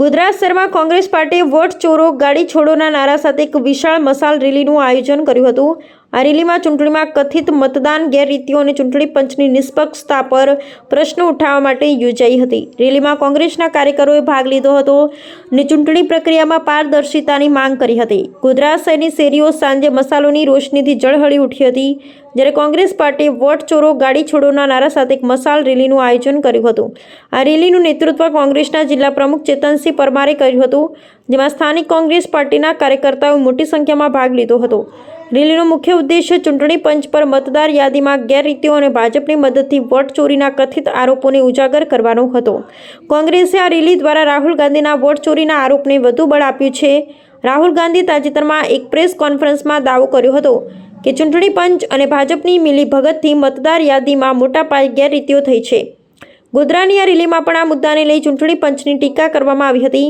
ગુજરાત શહેરમાં કોંગ્રેસ પાર્ટીએ વોટ ચોરો, ગાડી છોડોના નારા સાથે એક વિશાળ મશાલ રેલીનું આયોજન કર્યું હતું. આ રેલીમાં ચૂંટણીમાં કથિત મતદાન, ગેરરીતિઓ અને ચૂંટણી પંચની નિષ્પક્ષતા પર પ્રશ્ન ઉઠાવવા માટે યોજાઈ હતી. રેલીમાં કોંગ્રેસના કાર્યકરોએ ભાગ લીધો હતો અને ચૂંટણી પ્રક્રિયામાં પારદર્શિતાની માંગ કરી હતી. ગુજરાત શહેરની શેરીઓ સાંજે મસાલોની રોશનીથી ઝળહળી ઉઠી હતી. જ્યારે કોંગ્રેસ પાર્ટીએ વોટ ચોરો, ગાડી છોડોના નારા સાથે એક મસાલ રેલીનું આયોજન કર્યું હતું. આ રેલીનું નેતૃત્વ કોંગ્રેસના જિલ્લા પ્રમુખ ચેતનસિંહ પરમારે કર્યું હતું. જેમાં સ્થાનિક કોંગ્રેસ પાર્ટીના કાર્યકર્તાઓએ મોટી સંખ્યામાં ભાગ લીધો હતો. રેલીનો મુખ્ય ઉદ્દેશ્ય ચૂંટણી પંચ પર મતદાર યાદીમાં ગેરરીતિઓ અને ભાજપની મદદથી વોટ ચોરીના કથિત આરોપોને ઉજાગર કરવાનો હતો. કોંગ્રેસે આ રેલી દ્વારા રાહુલ ગાંધીના વોટ ચોરીના આરોપને વધુ બળ આપ્યું છે. રાહુલ ગાંધી તાજેતરમાં એક પ્રેસ કોન્ફરન્સમાં દાવો કર્યો હતો કે ચૂંટણી પંચ અને ભાજપની મિલીભગતથી મતદાર યાદીમાં મોટા પાયે ગેરરીતિઓ થઈ છે. ગોધરાની આ રેલીમાં પણ આ મુદ્દાને લઈ ચૂંટણી પંચની ટીકા કરવામાં આવી હતી.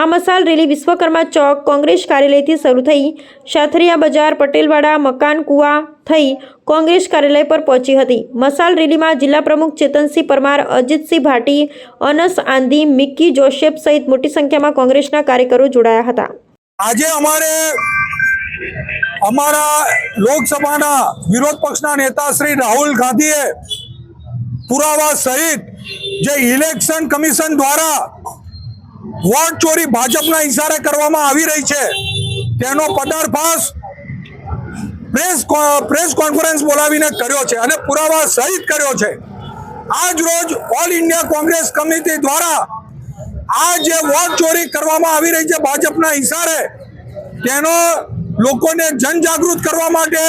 આ મસાલ રેલી વિશ્વકર્મા ચોક કોંગ્રેસ કાર્યાલયથી શરૂ થઈ શાથરિયા બજાર, પટેલવાડા, મકાન, કુવા થઈ કોંગ્રેસ કાર્યાલય પર પહોંચી હતી. મસાલ રેલીમાં જિલ્લા પ્રમુખ ચેતનસિંહ પરમાર, અજીતસિંહ ભાટી, અનસ આંધી, મિક્કી જોસેફ સહિત મોટી સંખ્યામાં કોંગ્રેસના કાર્યકરો જોડાયા હતા. આજે અમારે અમારા લોકસભાના વિરોધ પક્ષના નેતા શ્રી રાહુલ ગાંધીએ પુરાવા સહિત જે ઇલેક્શન કમિશન દ્વારા વોટ ચોરી ભાજપના ઇશારે કરવામાં આવી રહી છે, તેનો પદાર્થાશ પ્રેસ પ્રેસ કોન્ફરન્સ બોલાવીને કર્યો છે અને પુરાવા સહિત કર્યો છે. આજ રોજ ઓલ ઇન્ડિયા કોંગ્રેસ કમિટી દ્વારા આ જે વોટ ચોરી કરવામાં આવી રહી છે ભાજપના ઇશારે, તેનો લોકોને જનજાગૃત કરવા માટે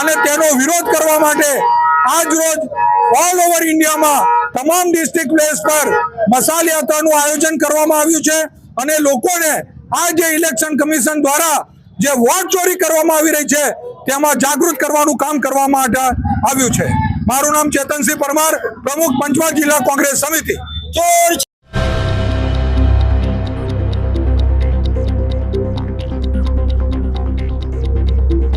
અને તેનો વિરોધ કરવા માટે આજ રોજ ઓલ ઓવર ઇન્ડિયામાં તમામ ડિસ્ટ્રિક્ટ પ્લેસ પર મસાલ યાત્રાનું આયોજન કરવામાં આવ્યું છે અને લોકોને આ જે ઇલેક્શન કમિશન દ્વારા જે વોટ ચોરી કરવામાં આવી રહી છે તેમાં જાગૃત કરવાનું કામ કરવા માટે આવ્યું છે. મારું નામ ચેતનસિંહ પરમાર, પ્રમુખ પંચમહાલ જિલ્લા કોંગ્રેસ સમિતિ.